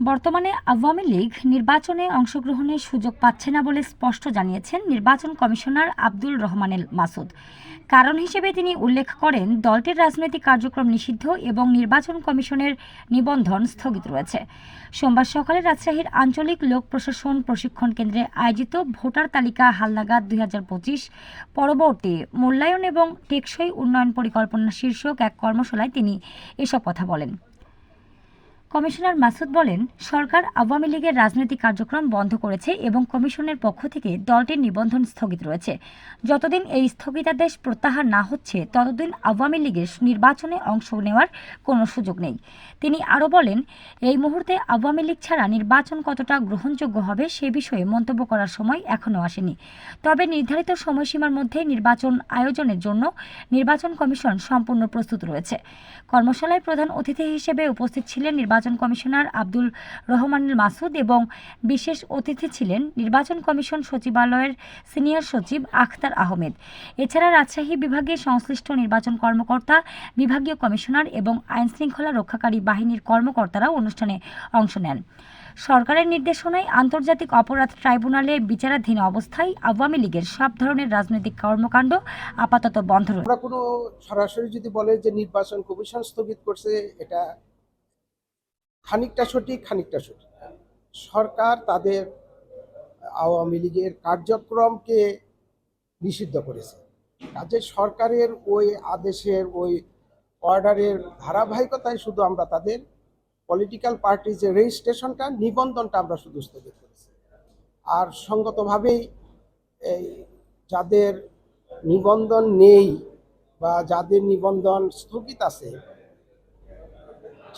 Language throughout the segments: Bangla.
বর্তমানে আওয়ামী লীগ নির্বাচনে অংশগ্রহণের সুযোগ পাচ্ছে না বলে স্পষ্ট জানিয়েছেন নির্বাচন কমিশনার আব্দুল রহমানেল মাসুদ। কারণ হিসেবে তিনি উল্লেখ করেন, দলটির রাজনৈতিক কার্যক্রম নিষিদ্ধ এবং নির্বাচন কমিশনের নিবন্ধন স্থগিত রয়েছে। সোমবার সকালে রাজশাহীর আঞ্চলিক লোক প্রশাসন প্রশিক্ষণ কেন্দ্রে আয়োজিত ভোটার তালিকা হালনাগাদ দুই হাজার পঁচিশ পরবর্তী মূল্যায়ন এবং টেকসই উন্নয়ন পরিকল্পনা শীর্ষক এক কর্মশালায় তিনি এসব কথা বলেন। কমিশনার মাসুদ বলেন, সরকার আওয়ামী লীগের রাজনৈতিক কার্যক্রম বন্ধ করেছে এবং কমিশনের পক্ষ থেকে দলটির নিবন্ধন স্থগিত রয়েছে। যতদিন এই স্থগিতাদেশ প্রত্যাহার না হচ্ছে, ততদিন আওয়ামী লীগের নির্বাচনে অংশ নেওয়ার কোনো সুযোগ নেই। তিনি আরও বলেন, এই মুহূর্তে আওয়ামী লীগ ছাড়া নির্বাচন কতটা গ্রহণযোগ্য হবে সে বিষয়ে মন্তব্য করার সময় এখনও আসেনি। তবে নির্ধারিত সময়সীমার মধ্যে নির্বাচন আয়োজনের জন্য নির্বাচন কমিশন সম্পূর্ণ প্রস্তুত রয়েছে। কর্মশালায় প্রধান অতিথি হিসেবে উপস্থিত ছিলেন নির্বাচন কমিশনার আব্দুল রহমানুল মাসুদ এবং বিশেষ অতিথি ছিলেন নির্বাচন কমিশন সচিবালয়ের সিনিয়র সচিব আখতার আহমেদ। এছাড়া রাজশাহী বিভাগে সংশ্লিষ্ট নির্বাচন কর্মকর্তা, বিভাগীয় কমিশনার এবং আইনশৃঙ্খলা রক্ষাকারী বাহিনীর কর্মকর্তারাও অনুষ্ঠানে অংশ নেন। সরকারের নির্দেশনায় আন্তর্জাতিক অপরাধ ট্রাইব্যুনালে বিচারাধীন অবস্থায় আওয়ামী লীগের সব ধরনের রাজনৈতিক কর্মকাণ্ড আপাতত বন্ধ রয়েছে কোনো সরাসরি যদি বলে যে নির্বাচন কমিশন স্থগিত করছে, এটা খানিকটা সঠিক খানিকটা সঠিক। সরকার তাদের আওয়ামী লীগের কার্যক্রমকে নিষিদ্ধ করেছে। কাজে সরকারের ওই আদেশের ওই অর্ডারের ধারাবাহিকতায় শুধু আমরা তাদের পলিটিক্যাল পার্টির যে রেজিস্ট্রেশনটা নিবন্ধনটা আমরা শুধু স্থগিত করেছি। আর সঙ্গতভাবেই এই যাদের নিবন্ধন নেই বা যাদের নিবন্ধন স্থগিত আছে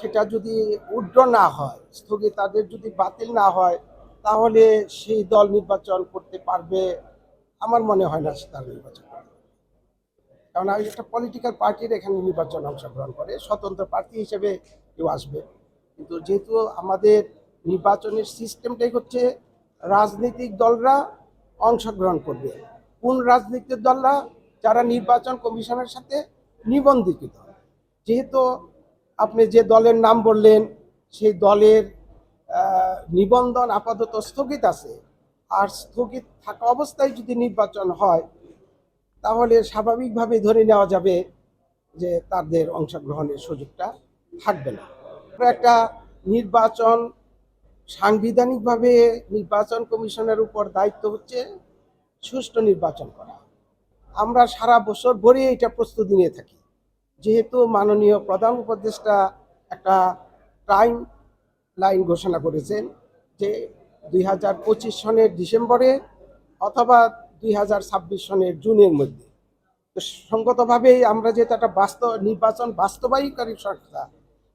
সেটা যদি উড্র না হয় স্থগিত তাদের যদি বাতিল না হয়, তাহলে সেই দল নির্বাচন করতে পারবে, আমার মনে হয় না সে তার নির্বাচন করবে কারণ একটা পলিটিক্যাল পার্টির এখানে নির্বাচন অংশগ্রহণ করে, স্বতন্ত্র প্রার্থী হিসেবে কেউ আসবে। কিন্তু যেহেতু আমাদের নির্বাচনের সিস্টেমটাই হচ্ছে রাজনৈতিক দলরা অংশগ্রহণ করবে। কোন রাজনৈতিক দলরা? যারা নির্বাচন কমিশনের সাথে নিবন্ধিত। যেহেতু আপনি যে দলের নাম বললেন, সেই দলের নিবন্ধন আপাতত স্থগিত আছে। আর স্থগিত থাকা অবস্থায় যদি নির্বাচন হয়, তাহলে স্বাভাবিকভাবে ধরে নেওয়া যাবে যে তাদের অংশগ্রহণের সুযোগটা থাকবে না। একটা নির্বাচন সাংবিধানিকভাবে নির্বাচন কমিশনের উপর দায়িত্ব হচ্ছে সুষ্ঠু নির্বাচন করা। আমরা সারা বছর ভরে এটা প্রস্তুতি নিয়ে থাকি। যেহেতু মাননীয় প্রধান উপদেষ্টা একটা টাইম লাইন ঘোষণা করেছেন যে দুই হাজার পঁচিশ সনের ডিসেম্বরে অথবা দুই হাজার ছাব্বিশ সনের জুনের মধ্যে। তো সঙ্গতভাবেই আমরা যেহেতু একটা বাস্তব নির্বাচন বাস্তবায়নকারী সংস্থা,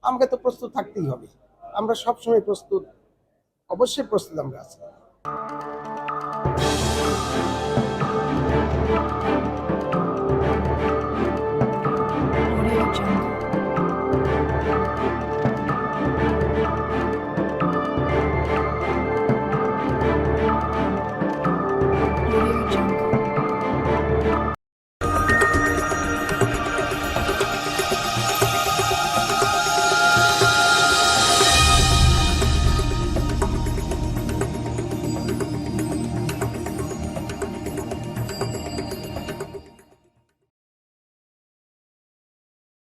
আমাকে তো প্রস্তুত থাকতেই হবে। আমরা সবসময় প্রস্তুত, অবশ্যই প্রস্তুত আমরা আছি। Audio Jungle.